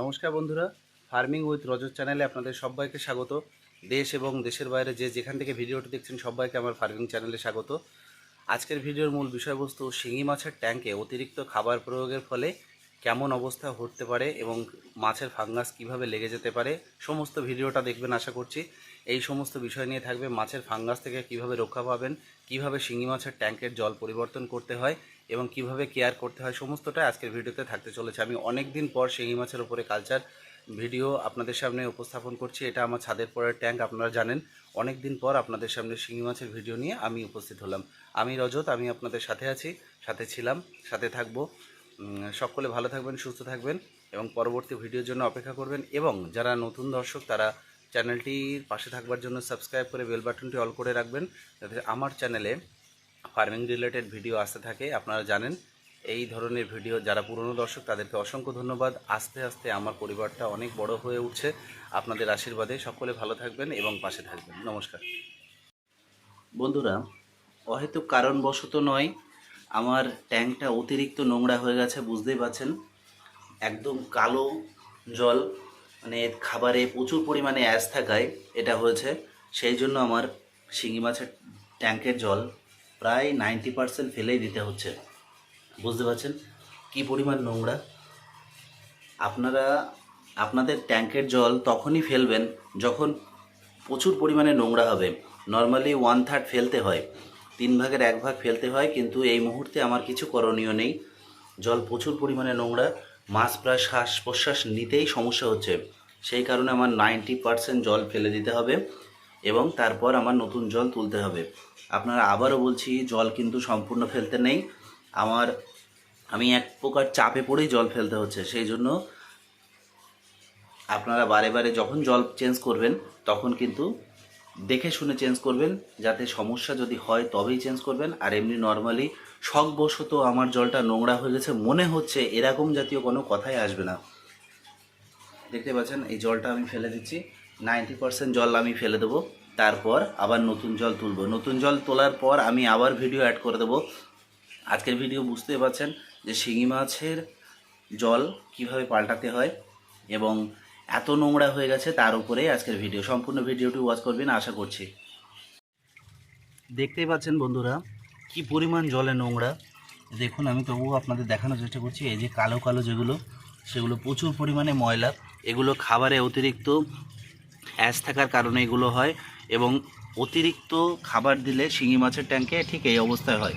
নমস্কার বন্ধুরা farming with রজত চ্যানেলে আপনাদের সবাইকে স্বাগত। দেশ এবং দেশের বাইরে যে যেখান থেকে ভিডিওটি দেখছেন, সবাইকে আমার ফার্মিং চ্যানেলে স্বাগত। আজকের ভিডিওর মূল বিষয়বস্তু, শিঙি মাছের ট্যাঙ্কে অতিরিক্ত খাবার প্রয়োগের ফলে কেমন অবস্থা হতে পারে এবং মাছের ফাঙ্গাস কীভাবে লেগে যেতে পারে, সমস্ত ভিডিওটা দেখবেন আশা করছি। এই সমস্ত বিষয় নিয়ে থাকবে মাছের ফাঙ্গাস থেকে কীভাবে রক্ষা পাবেন কীভাবে শিঙি মাছের ট্যাঙ্কের জল পরিবর্তন করতে হয় এবং কীভাবে কেয়ার করতে হয় সমস্তটাই আজকের ভিডিওতে থাকতে চলেছে। আমি অনেক দিন পর শিঙি মাছের উপরে কালচার ভিডিও আপনাদের সামনে উপস্থাপন করছি। এটা আমার ছাদের পরের ট্যাঙ্ক আপনারা জানেন। অনেক দিন পর আপনাদের সামনে শিঙি মাছের ভিডিও নিয়ে আমি উপস্থিত হলাম। আমি রজত, আমি আপনাদের সাথে আছি, সাথে ছিলাম, সাথে থাকব। সকলে ভালো থাকবেন, সুস্থ থাকবেন এবং পরবর্তী ভিডিওর জন্য অপেক্ষা করবেন। এবং যারা নতুন দর্শক, তারা চ্যানেলটির পাশে থাকবার জন্য সাবস্ক্রাইব করে বেল বাটনটি অল করে রাখবেন যাতে আমার চ্যানেলে ফার্মিং রিলেটেড ভিডিও আসতে থাকে। আপনারা জানেন, এই ধরনের ভিডিও যারা পুরনো দর্শক, তাদেরকে অসংখ্য ধন্যবাদ। আস্তে আস্তে আমার পরিবারটা অনেক বড় হয়ে উঠছে। আপনাদের আশীর্বাদে সকলে ভালো থাকবেন এবং পাশে থাকবেন। নমস্কার। বন্ধুরা, অহেতুক কারণবশত নয়, আমার ট্যাঙ্কটা অতিরিক্ত নোংরা হয়ে গেছে, বুঝতেই পারছেন। একদম কালো জল। মানে খাবারে প্রচুর পরিমাণে অ্যাস থাকায় এটা হয়েছে। সেই জন্য আমার শিঙি মাছের ট্যাঙ্কের জল প্রায় নাইনটি পার্সেন্ট ফেলেই দিতে হচ্ছে। বুঝতে পারছেন? কি পরিমাণ নোংরা? আপনারা, আপনাদের ট্যাঙ্কের জল তখনই ফেলবেন যখন প্রচুর পরিমাণে নোংরা হবে। নর্মালি ওয়ান থার্ড ফেলতে হয়। তিন ভাগের এক ভাগ ফেলতে হয়, কিন্তু এই মুহূর্তে আমার কিছু করণীয় নেই। জল প্রচুর পরিমাণে নোংরা। মাছ প্রায় শ্বাস প্রশ্বাস নিতেই সমস্যা হচ্ছে। সেই কারণে আমার নাইনটি পার্সেন্ট জল ফেলে দিতে হবে এবং তারপর আমার নতুন জল তুলতে হবে। আপনারা আবারও বলছি, জল কিন্তু সম্পূর্ণ ফেলতে নেই। আমার, আমি এক প্রকার চাপে পড়েই জল ফেলতে হচ্ছে। সেই জন্য আপনারা বারে বারে যখন জল চেঞ্জ করবেন, তখন কিন্তু দেখে শুনে চেঞ্জ করবেন, যাতে সমস্যা যদি হয় তবেই চেঞ্জ করবেন। আর এমনি নর্মালি শখবশত আমার জলটা নোংরা হয়ে গেছে, মনে হচ্ছে এরকম জাতীয় কোনো কথাই আসবে না। দেখতে পাচ্ছেন, এই জলটা আমি ফেলে দিচ্ছি। নাইনটি পার্সেন্ট জল আমি ফেলে দেবো, তারপর আবার নতুন জল তুলবো। নতুন জল তোলার পর আমি আবার ভিডিও অ্যাড করে দেবো। আজকের ভিডিও বুঝতে পারছেন যে শিঙি মাছের জল কীভাবে পাল্টাতে হয় এবং এত নোংরা হয়ে গেছে তার উপরে আজকের ভিডিও সম্পূর্ণ ভিডিওটি ওয়াচ করবেন, আশা করছি। দেখতেই পাচ্ছেন বন্ধুরা, কি পরিমাণ জলে নোংরা। দেখুন, আমি তবুও আপনাদের দেখানোর চেষ্টা করছি, এই যে কালো কালো যেগুলো, সেগুলো প্রচুর পরিমাণে ময়লা। এগুলো খাবারে অতিরিক্ত অ্যাস থাকার কারণে এগুলো হয় এবং অতিরিক্ত খাবার দিলে শিঙি মাছের ট্যাঙ্কে ঠিক এই অবস্থায় হয়।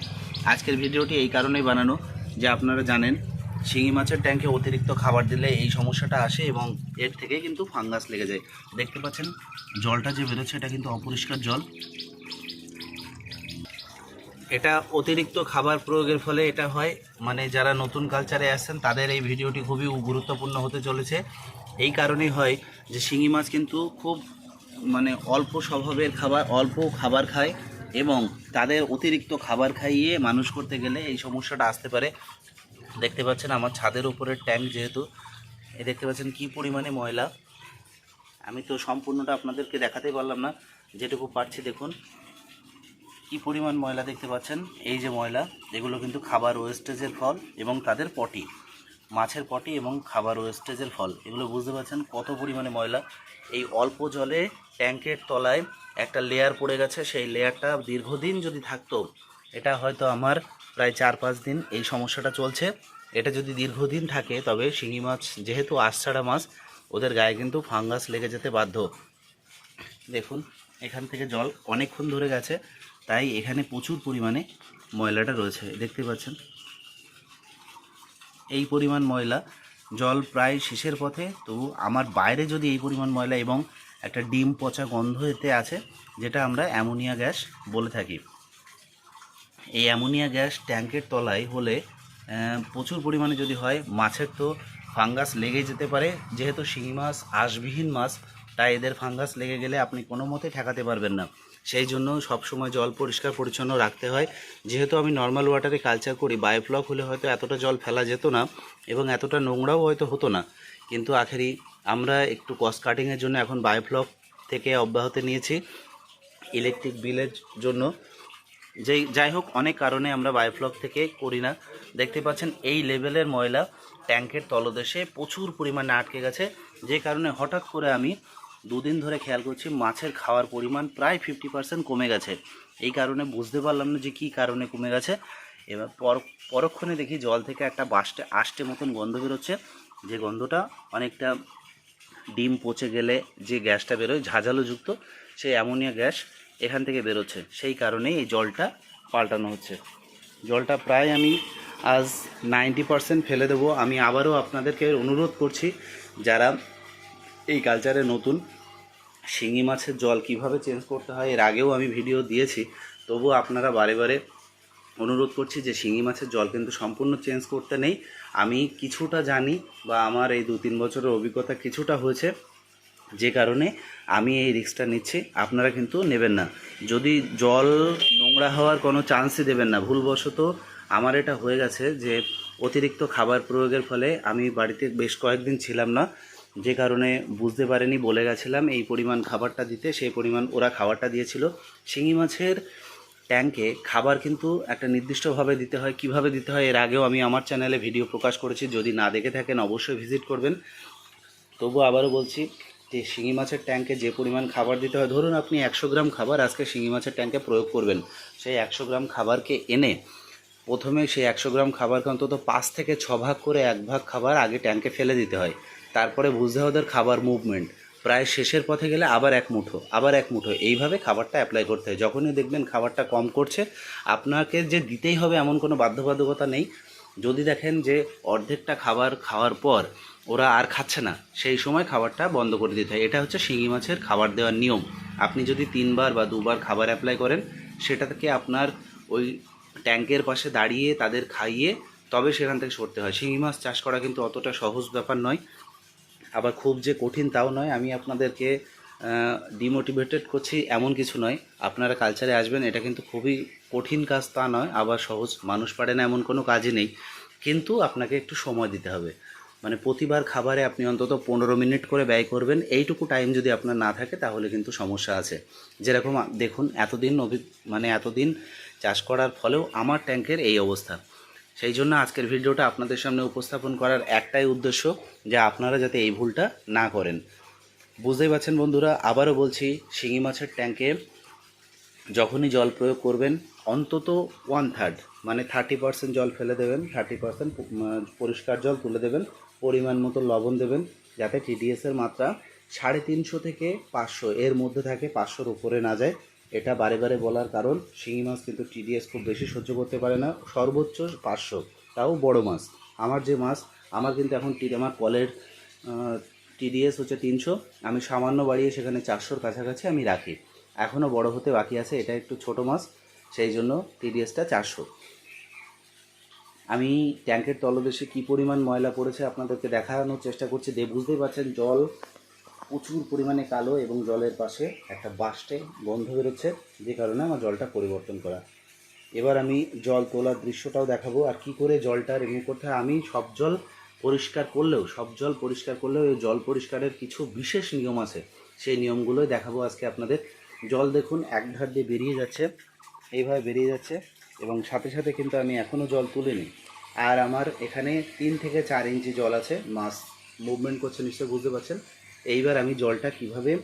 আজকের ভিডিওটি এই কারণেই বানানো, যে আপনারা জানেন শিঙি মাছের ট্যাঙ্কে অতিরিক্ত খাবার দিলে এই সমস্যাটা আসে এবং এর থেকে কিন্তু ফাঙ্গাস লেগে যায়। দেখতে পাচ্ছেন, জলটা যে বেরোচ্ছে এটা কিন্তু অপরিষ্কার জল। এটা অতিরিক্ত খাবার প্রয়োগের ফলে এটা হয় মানে যারা নতুন কালচারে আসছেন, তাদের এই ভিডিওটি খুবই গুরুত্বপূর্ণ হতে চলেছে। এই কারণেই হয় যে শিঙি মাছ কিন্তু খুব মানে অল্প স্বভাবের খাবার, অল্প খাবার খায় এবং তাদের অতিরিক্ত খাবার খাইয়ে মানুষ করতে গেলে এই সমস্যাটা আসতে পারে। দেখতে পাচ্ছেন আমার ছাদের উপরের ট্যাঙ্ক যেহেতু এই দেখতে পাচ্ছেন কি পরিমাণে ময়লা। আমি তো সম্পূর্ণটা আপনাদেরকে দেখাতে পারলাম না, যেটুকু পারছি দেখুন। কি পরিমাণ ময়লা দেখতে পাচ্ছেন? এই যে ময়লা, এগুলো কিন্তু খাবার ওয়েস্টেজের ফল এবং তাদের পটি, মাছের পটি এবং খাবার ওয়েস্টেজের ফল। এগুলো বুঝতে পারছেন কত পরিমাণে ময়লা? এই অল্প জলে ট্যাঙ্কের তলায় একটা লেয়ার পড়ে গেছে, সেই লেয়ারটা দীর্ঘদিন যদি থাকতো, এটা হয়তো আমার প্রায় চার পাঁচ দিন এই সমস্যাটা চলছে। এটা যদি দীর্ঘদিন থাকে, তবে শিঙি মাছ যেহেতু আষাঢ়া মাছ, ওদের গায়ে কিন্তু ফাঙ্গাস লেগে যেতে বাধ্য। দেখুন, এখান থেকে জল অনেকক্ষণ ধরে গেছে, তাই এখানে প্রচুর পরিমাণে ময়লাটা রয়েছে। দেখতে পাচ্ছেন? এই পরিমাণ ময়লা, জল প্রায় শেষের পথে। তো আমার বাইরে যদি এই পরিমাণ ময়লা এবং একটা ডিম পচা গন্ধ এতে আছে, যেটা আমরা অ্যামোনিয়া গ্যাস বলে থাকি। এই অ্যামোনিয়া গ্যাস ট্যাঙ্কের তলায় হলে প্রচুর পরিমাণে যদি হয়, মাছের তো ফাঙ্গাস লেগে যেতে পারে। যেহেতু শিঙি মাছ আঁশবিহীন মাছ, তাই এদের ফাঙ্গাস লেগে গেলে আপনি কোনো মতে ঠেকাতে পারবেন না। সেই জন্য সবসময় জল পরিষ্কার পরিচ্ছন্ন রাখতে হয়। যেহেতু আমি নর্মাল ওয়াটারে কালচার করি বায়োফ্লক হলে হয়তো এতটা জল ফেলা যেত না এবং এতটা নোংরাও হয়তো হতো না। কিন্তু আখেরি, আমরা একটু কস্ট কাটিংয়ের জন্য এখন বায়োফ্লক থেকে অব্যাহতি নিয়েছি। ইলেকট্রিক বিলের জন্য যেই যাই হোক, অনেক কারণে আমরা বায়োফ্লক থেকে করি না। দেখতে পাচ্ছেন, এই লেভেলের ময়লা ট্যাঙ্কের তলদেশে প্রচুর পরিমাণে আটকে গেছে। যে কারণে হঠাৎ করে আমি দুদিন ধরে খেয়াল করছি, মাছের খাওয়ার পরিমাণ প্রায় ফিফটি পার্সেন্ট কমে গেছে। এই কারণে বুঝতে পারলাম না যে কী কারণে কমে গেছে। এবার পর, পরক্ষণে দেখি জল থেকে একটা বাসটে আষ্টে মতন গন্ধ বেরোচ্ছে। যে গন্ধটা অনেকটা ডিম পচে গেলে যে গ্যাসটা বেরোয় ঝাঁঝালোযুক্ত সেই অ্যামোনিয়া গ্যাস এখান থেকে বেরোচ্ছে। সেই কারণেই এই জলটা পাল্টানো হচ্ছে। জলটা প্রায় আমি আজ নাইনটি পারসেন্ট ফেলে দেবো। আমি আবারও আপনাদেরকে অনুরোধ করছি, যারা এই কালচারে নতুন, শিঙি মাছের জল কীভাবে চেঞ্জ করতে হয়, এর আগেও আমি ভিডিও দিয়েছি। তবুও আপনারা বারে বারে অনুরোধ করছি যে শিঙি মাছের জল কিন্তু সম্পূর্ণ চেঞ্জ করতে নেই। আমি কিছুটা জানি বা আমার এই দু তিন বছরের অভিজ্ঞতা কিছুটা হয়েছে। যে কারণে আমি এই রিস্কটা নিচ্ছি, আপনারা কিন্তু নেবেন না। যদি জল নোংরা হওয়ার কোনো চান্সই দেবেন না, ভুলবশত আমার এটা হয়ে গেছে যে অতিরিক্ত খাবার প্রয়োগের ফলে আমি বাড়িতে বেশ কয়েকদিন ছিলাম না, যে কারণে বুঝতে পারেনি, বলে গেছিলাম এই পরিমাণ খাবারটা দিতে, সেই পরিমাণ ওরা খাবারটা দিয়েছিল। শিঙি মাছের ট্যাঙ্কে খাবার কিন্তু একটা নির্দিষ্টভাবে দিতে হয়, কীভাবে দিতে হয় এর আগেও আমি আমার চ্যানেলে ভিডিও প্রকাশ করেছি, যদি না দেখে থাকেন অবশ্যই ভিজিট করবেন। তবু আবারও বলছি যে শিঙি মাছের ট্যাঙ্কে যে পরিমাণ খাবার দিতে হয়, ধরুন আপনি একশো গ্রাম খাবার আজকে শিঙি মাছের ট্যাঙ্কে প্রয়োগ করবেন, সেই একশো গ্রাম খাবারকে এনে প্রথমে সেই একশো গ্রাম খাবারকে অন্তত পাঁচ থেকে ছ ভাগ করে এক ভাগ খাবার আগে ট্যাঙ্কে ফেলে দিতে হয়। তারপরে বুঝতে হয় ওদের খাবার মুভমেন্ট প্রায় শেষের পথে গেলে আবার এক মুঠো, আবার এক মুঠো। এইভাবে খাবারটা অ্যাপ্লাই করতে হয়। যখনই দেখবেন খাবারটা কম করছে, আপনাকে যে দিতেই হবে এমন কোনো বাধ্যবাধকতা নেই। যদি দেখেন যে অর্ধেকটা খাবার খাওয়ার পর ওরা আর খাচ্ছে না। সেই সময় খাবারটা বন্ধ করে দিতে হয়। এটা হচ্ছে শিঙি মাছের খাবার দেওয়ার নিয়ম। আপনি যদি তিনবার বা দুবার খাবার অ্যাপ্লাই করেন সেটা থেকে আপনার ওই ট্যাঙ্কের পাশে দাঁড়িয়ে তাদের খাইয়ে তবে সেখান থেকে সরতে হয়। শিঙি মাছ চাষ করা কিন্তু অতটা সহজ ব্যাপার নয়। আবার খুব যে কঠিন তাও নয়। আমি আপনাদেরকে ডিমোটিভেটেড করছি এমন কিছু নয়। আপনারা কালচারে আসবেন, এটা কিন্তু খুবই কঠিন কাজ তা নয়। আবার সহজ, মানুষ পারে না এমন কোনো কাজই নেই। কিন্তু আপনাকে একটু সময় দিতে হবে। মানে প্রতিবার খাবারে আপনি অন্তত পনেরো মিনিট করে ব্যয় করবেন। এইটুকু টাইম যদি আপনার না থাকে, তাহলে কিন্তু সমস্যা আছে। যেরকম দেখুন, এতদিন অভি মানে এতদিন চাষ করার ফলেও আমার ট্যাঙ্কের এই অবস্থা। সেই জন্য আজকের ভিডিওটা আপনাদের সামনে উপস্থাপন করার একটাই উদ্দেশ্য যে আপনারা যাতে এই ভুলটা না করেন। বুঝতেই পারছেন বন্ধুরা, আবারও বলছি, শিঙি মাছের ট্যাঙ্কে যখনই জল প্রয়োগ করবেন, অন্তত ওয়ান থার্ড মানে থার্টি পার্সেন্ট জল ফেলে দেবেন থার্টি পার্সেন্ট পরিষ্কার জল তুলে দেবেন, পরিমাণ মতো লবণ দেবেন, যাতে টিডিএসের মাত্রা সাড়ে তিনশো থেকে পাঁচশো, এর মধ্যে থাকে পাঁচশোর উপরে না যায়। এটা বারে বারে বলার কারণ, শিঙি মাছ কিন্তু টিডিএস খুব বেশি সহ্য করতে পারে না, সর্বোচ্চ পাঁচশো, তাও বড় মাছ। আমার যে মাছ, আমার কিন্তু এখন টি আমার কলের টিডিএস হচ্ছে তিনশো, আমি সামান্য বাড়িয়ে সেখানে চারশোর কাছাকাছি আমি রাখি। এখনও বড় হতে বাকি আছে, এটা একটু ছোট মাছ সেই জন্য টিডিএসটা চারশো। আমি ট্যাঙ্কের তলদেশে কী পরিমাণ ময়লা পড়েছে আপনাদেরকে দেখানোর চেষ্টা করছি। দে বুঝতেই পারছেন, জল প্রচুর পরিমাণে কালো এবং জলের পাশে একটা বাস্টে গন্ধ বেরোচ্ছে, যে কারণে আমার জলটা পরিবর্তন করা। এবার আমি জল তোলার দৃশ্যটাও দেখাবো, আর কি করে জলটা রিমুভ করতে হয়। আমি সব জল পরিষ্কার করলেও, সব জল পরিষ্কার করলেও এই জল পরিষ্কারের কিছু বিশেষ নিয়ম আছে। সেই নিয়মগুলোই দেখাবো আজকে আপনাদের। জল দেখুন এক ধার দিয়ে বেরিয়ে যাচ্ছে। এইভাবে বেরিয়ে যাচ্ছে এবং সাথে সাথে কিন্তু আমি এখনও জল তুলিনি। আর আমার এখানে তিন থেকে চার ইঞ্চি জল আছে। মাছ মুভমেন্ট করছে নিশ্চয়ই বুঝতে পারছেন। এইবার আমি জলটা কীভাবে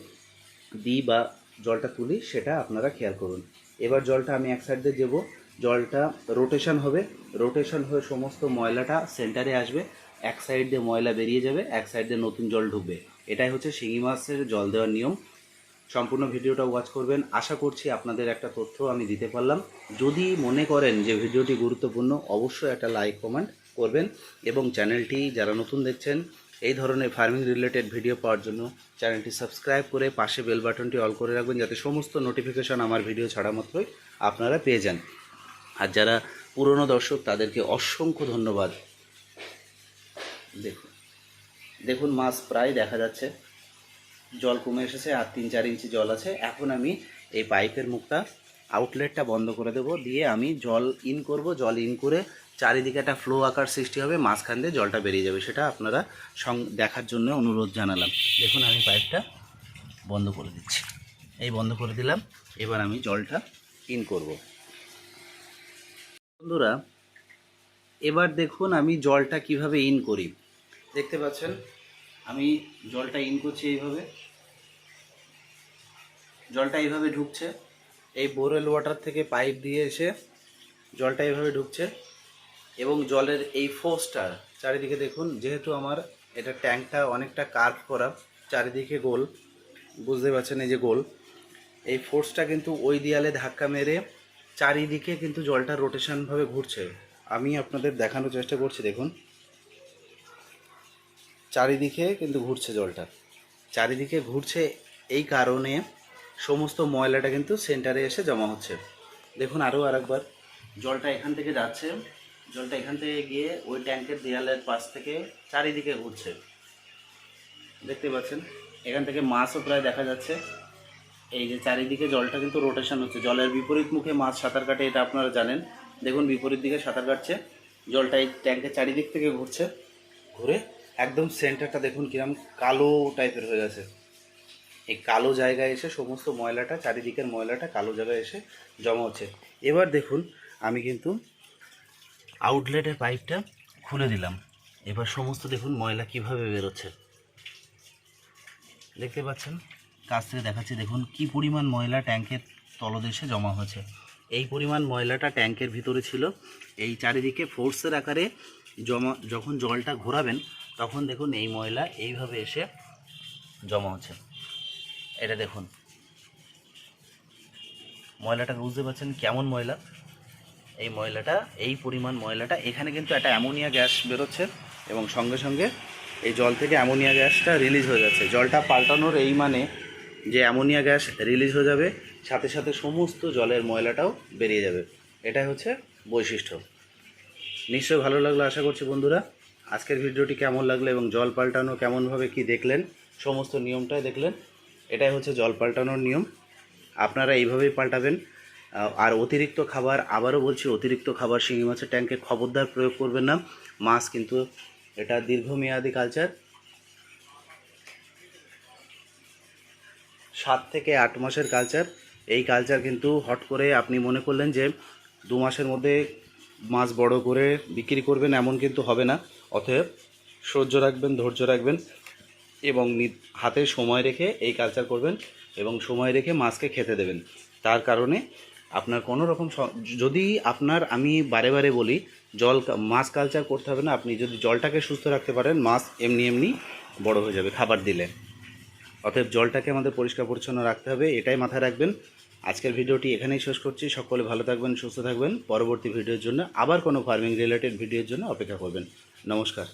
দিই বা জলটা তুলি সেটা আপনারা খেয়াল করুন। এবার জলটা আমি এক সাইড দেবো। জলটা রোটেশন হবে। রোটেশন হয়ে সমস্ত ময়লাটা সেন্টারে আসবে। এক সাইড দিয়ে ময়লা বেরিয়ে যাবে, এক সাইড দিয়ে নতুন জল ঢুকবে। এটাই হচ্ছে শিঙি মাছের জল দেওয়ার নিয়ম। সম্পূর্ণ ভিডিওটা ওয়াচ করবেন। আশা করছি আপনাদের একটা তথ্য আমি দিতে পারলাম। যদি মনে করেন যে ভিডিওটি গুরুত্বপূর্ণ, অবশ্যই একটা লাইক কমেন্ট করবেন এবং চ্যানেলটি যারা নতুন দেখছেন, এই ধরনের ফার্মিং রিলেটেড ভিডিও পাওয়ার জন্য চ্যানেলটি সাবস্ক্রাইব করে পাশে বেল বাটনটি অল করে রাখবেন যাতে সমস্ত নোটিফিকেশন আমার ভিডিও ছাড়া মাত্রই আপনারা পেয়ে যান। আর যারা পুরনো দর্শক, তাদেরকে অসংখ্য ধন্যবাদ। দেখুন দেখুন মাছ প্রায় দেখা যাচ্ছে। জল কমে এসেছে আর তিন চার ইঞ্চি জল আছে। এখন আমি এই পাইপের মুখটা আউটলেটটা বন্ধ করে দেবো। দিয়ে আমি জল ইন করব। জল ইন করে চারিদিকে একটা ফ্লো আকার সৃষ্টি হবে। মাঝখান দিয়ে জলটা বেরিয়ে যাবে। সেটা আপনারা সং দেখার জন্য অনুরোধ জানালাম। দেখুন, আমি পাইপটা বন্ধ করে দিচ্ছি। এই বন্ধ করে দিলাম। এবার আমি জলটা ইন করব। বন্ধুরা, এবার দেখুন আমি জলটা কীভাবে ইন করি। দেখতে পাচ্ছেন আমি জলটা ইন করছি এইভাবে। জলটা এইভাবে ঢুকছে। এই বোরেল ওয়াটার থেকে পাইপ দিয়ে এসে জলটা এইভাবে ঢুকছে। এবং জলের এই ফোর্সটা চারিদিকে দেখুন, যেহেতু আমার এটা ট্যাঙ্কটা অনেকটা কার্ভ করা, চারিদিকে গোল, বুঝতে পারছেন এই যে গোল। এই ফোর্সটা কিন্তু ওই দেয়ালে ধাক্কা মেরে চারিদিকে কিন্তু জলটা রোটেশনভাবে ঘুরছে। আমি আপনাদের দেখানোর চেষ্টা করছি, দেখুন। চারিদিকে কিন্তু ঘুরছে জলটা। চারিদিকে ঘুরছে এই কারণে সমস্ত ময়লাটা কিন্তু সেন্টারে এসে জমা হচ্ছে। দেখুন আরও আরেকবার, জলটা এখান থেকে যাচ্ছে। জলটা এখান থেকে গিয়ে ওই ট্যাঙ্কের দেয়ালের পাশ থেকে চারিদিকে ঘুরছে। দেখতে পাচ্ছেন? এখান থেকে মাছও প্রায় দেখা যাচ্ছে। এই যে চারিদিকে জলটা কিন্তু রোটেশন হচ্ছে। জলের বিপরীত মুখে মাছ সাঁতার কাটে, এটা আপনারা জানেন। দেখুন বিপরীত দিকে সাঁতার কাটছে। জলটা এই ট্যাঙ্কের চারিদিক থেকে ঘুরছে। ঘুরে একদম সেন্টারটা দেখুন কিরম কালো টাইপের হয়ে গেছে এই কালো জায়গায় এসে সমস্ত ময়লাটা, চারিদিকের ময়লাটা কালো জায়গায় এসে জমা হচ্ছে। এবার দেখুন, আমি কিন্তু আউটলেটের পাইপটা খুলে দিলাম। এবার সমস্ত দেখুন ময়লা কীভাবে বেরোচ্ছে। দেখতে পাচ্ছেন? কাছ থেকে দেখাচ্ছি, দেখুন কি পরিমাণ ময়লা ট্যাঙ্কের তলদেশে জমা হয়েছে। এই পরিমাণ ময়লাটা ট্যাঙ্কের ভিতরে ছিল। এই চারিদিকে ফোর্সের আকারে জমা, যখন জলটা ঘোরাবেন তখন দেখুন এই ময়লা এইভাবে এসে জমা হচ্ছে। এটা দেখুন। ময়লাটা বুঝতে পারছেন কেমন ময়লা? এই ময়লাটা, এই পরিমাণ ময়লাটা, এখানে কিন্তু একটা অ্যামোনিয়া গ্যাস বেরোচ্ছে এবং সঙ্গে সঙ্গে এই জল থেকে অ্যামোনিয়া গ্যাসটা রিলিজ হয়ে যাচ্ছে। জলটা পাল্টানোর এই মানে যে অ্যামোনিয়া গ্যাস রিলিজ হয়ে যাবে, সাথে সাথে সমস্ত জলের ময়লাটাও বেরিয়ে যাবে। এটাই হচ্ছে বৈশিষ্ট্য। নিশ্চয়ই ভালো লাগল, আশা করছি বন্ধুরা। আজকের ভিডিওটি কেমন লাগল এবং জল পাল্টানো কেমনভাবে কি দেখলেন, সমস্ত নিয়মটাই দেখলেন, এটাই হচ্ছে জল পাল্টানোর নিয়ম। আপনারা এইভাবেই পাল্টাবেন। আর অতিরিক্ত খাবার, আবারও বলছি, অতিরিক্ত খাবার শিঙি মাছের ট্যাঙ্কে খবরদার প্রয়োগ করবেন না। মাছ কিন্তু এটা দীর্ঘমেয়াদী কালচার সাত থেকে আট মাসের কালচার এই কালচার কিন্তু হট করে আপনি মনে করলেন যে দু মাসের মধ্যে মাছ বড় করে বিক্রি করবেন, এমন কিন্তু হবে না। অতএব সহ্য রাখবেন, ধৈর্য রাখবেন এবং হাতে সময় রেখে এই কালচার করবেন এবং সময় রেখে মাছকে খেতে দেবেন। তার কারণে আপনার কোনো রকম যদি আপনার আমি বারে বারে বলি, জল মাছ কালচার করতে হবে না, আপনি যদি জলটাকে সুস্থ রাখতে পারেন মাছ এমনি এমনি বড় হয়ে যাবে খাবার দিলে। অতএব জলটাকে আমাদের পরিষ্কার পরিচ্ছন্ন রাখতে হবে, এটাই মাথায় রাখবেন। আজকের ভিডিওটি এখানেই শেষ করছি। সকলে ভালো থাকবেন, সুস্থ থাকবেন। পরবর্তী ভিডিওর জন্য আবার কোনো ফার্মিং রিলেটেড ভিডিওর জন্য অপেক্ষা করবেন। নমস্কার।